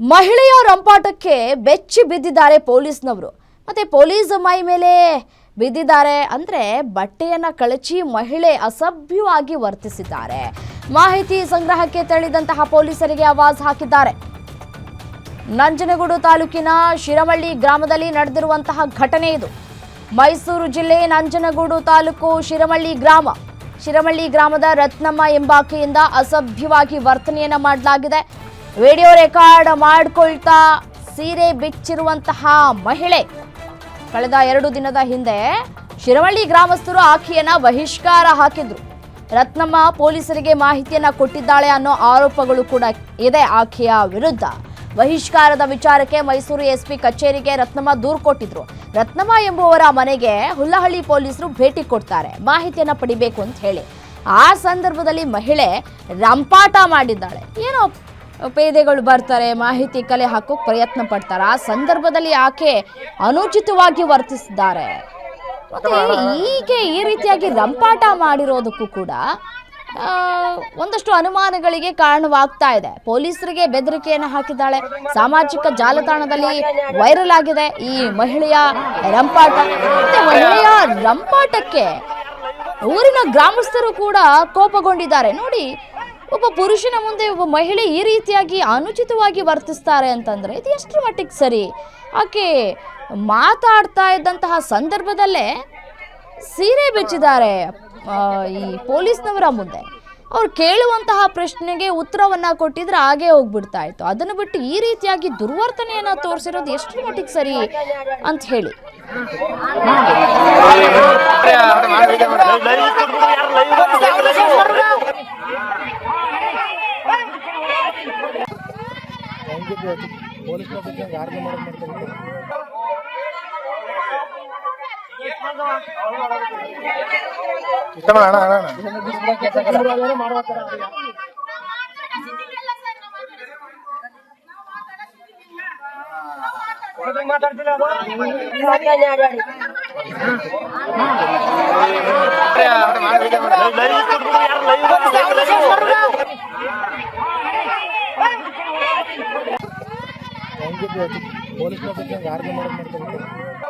ಮಹಿಳೆಯ ರಂಪಾಟಕ್ಕೆ ಬೆಚ್ಚಿ ಬಿದ್ದಿದ್ದಾರೆ ಪೊಲೀಸ್ನವರು. ಮತ್ತೆ ಪೊಲೀಸ್ ಮೈ ಮೇಲೆ ಬಿದ್ದಿದ್ದಾರೆ ಅಂದ್ರೆ ಬಟ್ಟೆಯನ್ನ ಕಳಚಿ ಮಹಿಳೆ ಅಸಭ್ಯವಾಗಿ ವರ್ತಿಸಿದ್ದಾರೆ. ಮಾಹಿತಿ ಸಂಗ್ರಹಕ್ಕೆ ತೆರಳಿದಂತಹ ಪೊಲೀಸರಿಗೆ ಆವಾಜ್ ಹಾಕಿದ್ದಾರೆ. ನಂಜನಗೂಡು ತಾಲೂಕಿನ ಶಿರಮಳ್ಳಿ ಗ್ರಾಮದಲ್ಲಿ ನಡೆದಿರುವಂತಹ ಘಟನೆ ಇದು. ಮೈಸೂರು ಜಿಲ್ಲೆ ನಂಜನಗೂಡು ತಾಲೂಕು ಶಿರಮಳ್ಳಿ ಗ್ರಾಮ. ಶಿರಮಳ್ಳಿ ಗ್ರಾಮದ ರತ್ನಮ್ಮ ಎಂಬಾಕೆಯಿಂದ ಅಸಭ್ಯವಾಗಿ ವರ್ತನೆಯನ್ನ ಮಾಡಲಾಗಿದೆ. ವಿಡಿಯೋ ರೆಕಾರ್ಡ್ ಮಾಡಿಕೊಳ್ತಾ ಸೀರೆ ಬಿಚ್ಚಿರುವಂತಹ ಮಹಿಳೆ. ಕಳೆದ ಎರಡು ದಿನದ ಹಿಂದೆ ಶಿರವಳ್ಳಿ ಗ್ರಾಮಸ್ಥರು ಆಕೆಯನ್ನ ಬಹಿಷ್ಕಾರ ಹಾಕಿದ್ರು. ರತ್ನಮ್ಮ ಪೊಲೀಸರಿಗೆ ಮಾಹಿತಿಯನ್ನ ಕೊಟ್ಟಿದ್ದಾಳೆ ಅನ್ನೋ ಆರೋಪಗಳು ಕೂಡ ಇದೆ ಆಕೆಯ ವಿರುದ್ಧ. ಬಹಿಷ್ಕಾರದ ವಿಚಾರಕ್ಕೆ ಮೈಸೂರು ಎಸ್ಪಿ ಕಚೇರಿಗೆ ರತ್ನಮ್ಮ ದೂರು ಕೊಟ್ಟಿದ್ರು. ರತ್ನಮ್ಮ ಎಂಬುವರ ಮನೆಗೆ ಹುಲ್ಲಹಳ್ಳಿ ಪೊಲೀಸರು ಭೇಟಿ ಕೊಡ್ತಾರೆ. ಮಾಹಿತಿಯನ್ನ ಪಡಿಬೇಕು ಅಂತ ಹೇಳಿ. ಆ ಸಂದರ್ಭದಲ್ಲಿ ಮಹಿಳೆ ರಂಪಾಟ ಮಾಡಿದ್ದಾಳೆ. ಏನೋ ಪೇದೆಗಳು ಬರ್ತಾರೆ, ಮಾಹಿತಿ ಕಲೆ ಹಾಕೋಕ್ ಪ್ರಯತ್ನ ಪಡ್ತಾರೆ. ಆ ಸಂದರ್ಭದಲ್ಲಿ ಆಕೆ ಅನುಚಿತವಾಗಿ ವರ್ತಿಸಿದ್ದಾರೆ. ಮತ್ತೆ ಹೀಗೆ ಈ ರೀತಿಯಾಗಿ ರಂಪಾಟ ಮಾಡಿರೋದಕ್ಕೂ ಕೂಡ ಒಂದಷ್ಟು ಅನುಮಾನಗಳಿಗೆ ಕಾರಣವಾಗ್ತಾ ಇದೆ. ಪೊಲೀಸರಿಗೆ ಬೆದರಿಕೆಯನ್ನು ಹಾಕಿದ್ದಾಳೆ. ಸಾಮಾಜಿಕ ಜಾಲತಾಣದಲ್ಲಿ ವೈರಲ್ ಆಗಿದೆ ಈ ಮಹಿಳೆಯ ರಂಪಾಟ. ಮಹಿಳೆಯ ರಂಪಾಟಕ್ಕೆ ಊರಿನ ಗ್ರಾಮಸ್ಥರು ಕೂಡ ಕೋಪಗೊಂಡಿದ್ದಾರೆ. ನೋಡಿ ಒಬ್ಬ ಪುರುಷನ ಮುಂದೆ ಒಬ್ಬ ಮಹಿಳೆ ಈ ರೀತಿಯಾಗಿ ಅನುಚಿತವಾಗಿ ವರ್ತಿಸ್ತಾರೆ ಅಂತಂದರೆ ಇದು ಎಷ್ಟರ ಮಟ್ಟಿಗೆ ಸರಿ? ಆಕೆ ಮಾತಾಡ್ತಾ ಇದ್ದಂತಹ ಸಂದರ್ಭದಲ್ಲೇ ಸೀರೆ ಬೆಚ್ಚಿದ್ದಾರೆ ಈ ಪೊಲೀಸ್ನವರ ಮುಂದೆ. ಅವ್ರು ಕೇಳುವಂತಹ ಪ್ರಶ್ನೆಗೆ ಉತ್ತರವನ್ನು ಕೊಟ್ಟಿದ್ರೆ ಹಾಗೆ ಹೋಗ್ಬಿಡ್ತಾ ಇತ್ತು. ಅದನ್ನು ಬಿಟ್ಟು ಈ ರೀತಿಯಾಗಿ ದುರ್ವರ್ತನೆಯನ್ನು ತೋರಿಸಿರೋದು ಎಷ್ಟು ಮಟ್ಟಿಗೆ ಸರಿ ಅಂತ ಹೇಳಿ. ಪೊಲೀಸ್ ಯಾರು ಮಾಡೋದು ಮಾಡ್ತಾರೆ ಇಷ್ಟಮ ಅಣ್ಣ ಅಣ್ಣ ಮಾಡ್ಬೇಕಾರ ಪೊಲೀಸ್ ಯಾರು ಮಾಡೋದು ಮಾಡ್ತಾರೆ